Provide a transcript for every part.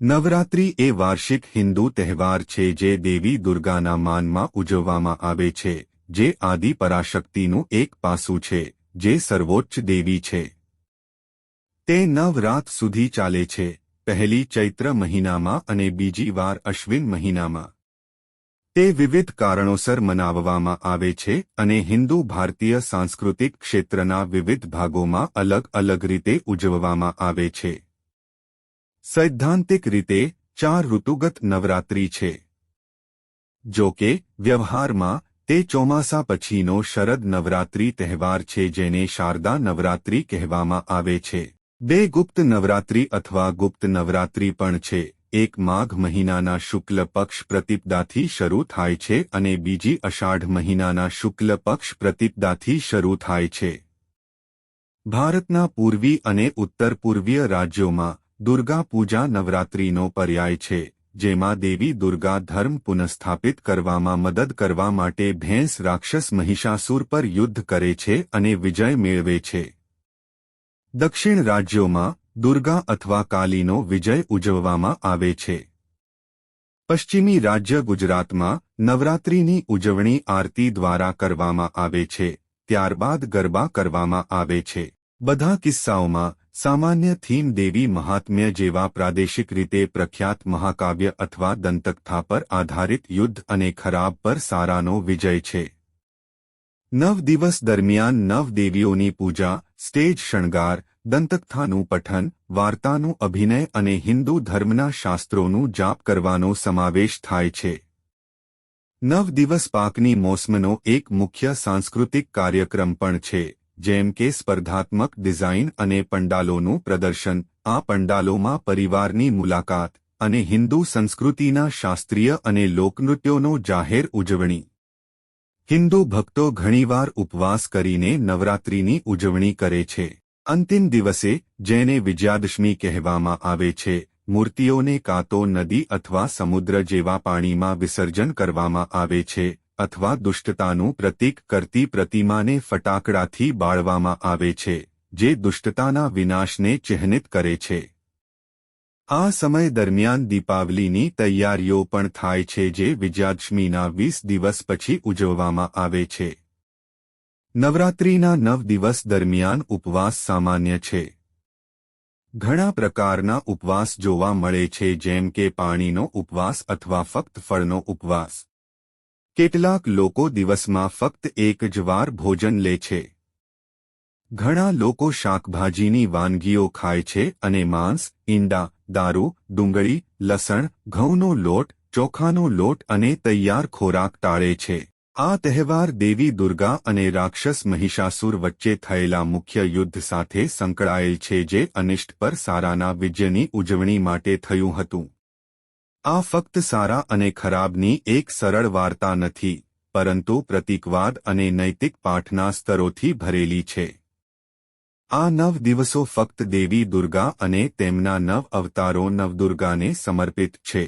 નવરાત્રિ એ વાર્ષિક હિન્દુ તહેવાર છે જે દેવી દુર્ગાના માનમાં ઉજવવામાં આવે છે, જે આદિ પરાશક્તિનું એક પાસું છે, જે સર્વોચ્ચ દેવી છે. તે નવ રાત સુધી ચાલે છે, પહેલી ચૈત્ર મહિનામાં અને બીજી વાર અશ્વિન મહિનામાં. તે વિવિધ કારણોસર મનાવવામાં આવે છે અને હિન્દુ ભારતીય સાંસ્કૃતિક ક્ષેત્રના વિવિધ ભાગોમાં અલગ અલગ રીતે ઉજવવામાં આવે છે. સૈદ્ધાંતિક રીતે ચાર ઋતુગત નવરાત્રી છે. જો કે, વ્યવહારમાં તે ચોમાસા પછીનો શરદ નવરાત્રી તહેવાર છે જેને શારદા નવરાત્રી કહેવામાં આવે છે. બે ગુપ્ત નવરાત્રી અથવા ગુપ્ત નવરાત્રી પણ છે. એક માઘ મહિનાના શુક્લ પક્ષ પ્રતિપદાથી શરૂ થાય છે અને બીજી અષાઢ મહિનાના શુક્લ પક્ષ પ્રતિપદાથી શરૂ થાય છે. ભારતના પૂર્વી અને ઉત્તર પૂર્વીય રાજ્યોમાં દુર્ગા પૂજા નવરાત્રિનો પર્યાય છે, જેમાં દેવી દુર્ગા ધર્મ પુનઃસ્થાપિત કરવામાં મદદ કરવા માટે ભેંસ રાક્ષસ મહિષાસુર પર યુદ્ધ કરે છે અને વિજય મેળવે છે. દક્ષિણ રાજ્યોમાં દુર્ગા અથવા કાલીનો વિજય ઉજવવામાં આવે છે. પશ્ચિમી રાજ્ય ગુજરાતમાં નવરાત્રિની ઉજવણી આરતી દ્વારા કરવામાં આવે છે, ત્યારબાદ ગરબા કરવામાં આવે છે. બધા કિસ્સાઓમાં સામાન્ય થીમ દેવી મહાત્મ્ય જેવા પ્રાદેશિક રીતે પ્રખ્યાત મહાકાવ્ય અથવા દંતકથા પર આધારિત યુદ્ધ અને ખરાબ પર સારાનો વિજય છે. નવ દિવસ દરમિયાન નવ દેવીઓની પૂજા, સ્ટેજ શણગાર, દંતકથાનું પઠન, વાર્તાનું અભિનય અને હિન્દુ ધર્મના શાસ્ત્રોનું જાપ કરવાનો સમાવેશ થાય છે. નવ દિવસ પાકની મોસમનો એક મુખ્ય સાંસ્કૃતિક કાર્યક્રમ પણ છે. જેમ કે સ્પર્ધાત્મક ડિઝાઇન અને પંડાલોનું પ્રદર્શન, આ પંડાલોમાં પરિવારની મુલાકાત અને હિન્દુ સંસ્કૃતિના શાસ્ત્રીય અને લોકનૃત્યોનો જાહેર ઉજવણી. હિન્દુ ભક્તો ઘણીવાર ઉપવાસ કરીને નવરાત્રિની ઉજવણી કરે છે. અંતિમ દિવસે, જેને વિજયાદશમી કહેવામાં આવે છે, મૂર્તિઓને કાં તો નદી અથવા સમુદ્ર જેવા પાણીમાં વિસર્જન કરવામાં આવે છે અથવા દુષ્ટતાનું પ્રતીક કરતી પ્રતિમાને ફટાકડાથી બાળવામાં આવે છે, જે દુષ્ટતાના વિનાશને ચિહ્નિત કરે છે. આ સમય દરમિયાન દીપાવલીની તૈયારીઓ પણ થાય છે જે વિજયાદશમીના વીસ દિવસ પછી ઉજવવામાં આવે છે. નવરાત્રિના નવ દિવસ દરમિયાન ઉપવાસ સામાન્ય છે. ઘણા પ્રકારના ઉપવાસ જોવા મળે છે જેમ કે પાણીનો ઉપવાસ અથવા ફક્ત ફળનો ઉપવાસ. કેટલાક લોકો દિવસમાં ફક્ત એક જ વાર ભોજન લે છે. ઘણા લોકો શાકભાજીની વાનગીઓ ખાય છે અને માંસ, ઈંડા, દારૂ, ડુંગળી, લસણ, ઘઉંનો લોટ, ચોખાનો લોટ અને તૈયાર ખોરાક ટાળે છે. આ તહેવાર દેવી દુર્ગા અને રાક્ષસ મહિષાસુર વચ્ચે થયેલા મુખ્ય યુદ્ધ સાથે સંકળાયેલ છે જે અનિષ્ટ પર સારાના વિજયની ઉજવણી માટે થયું હતું. આ ફક્ત સારા અને ખરાબની એક સરળ વાર્તા નથી, પરંતુ પ્રતિકવાદ અને નૈતિક પાઠના સ્તરોથી ભરેલી છે. આ નવ દિવસો ફક્ત દેવી દુર્ગા અને તેમના નવ અવતારો નવદુર્ગાને સમર્પિત છે.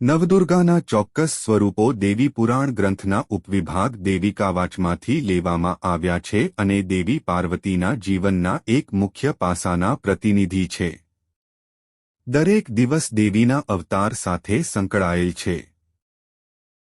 નવદુર્ગાના ચોક્કસ સ્વરૂપો દેવી પુરાણ ગ્રંથના ઉપવિભાગ દેવિકાવાચમાંથી લેવામાં આવ્યા છે અને દેવી પાર્વતીના જીવનના એક મુખ્ય પાસાના પ્રતિનિધિ છે. દરેક દિવસ દેવીના અવતાર સાથે સંકળાયેલ છે.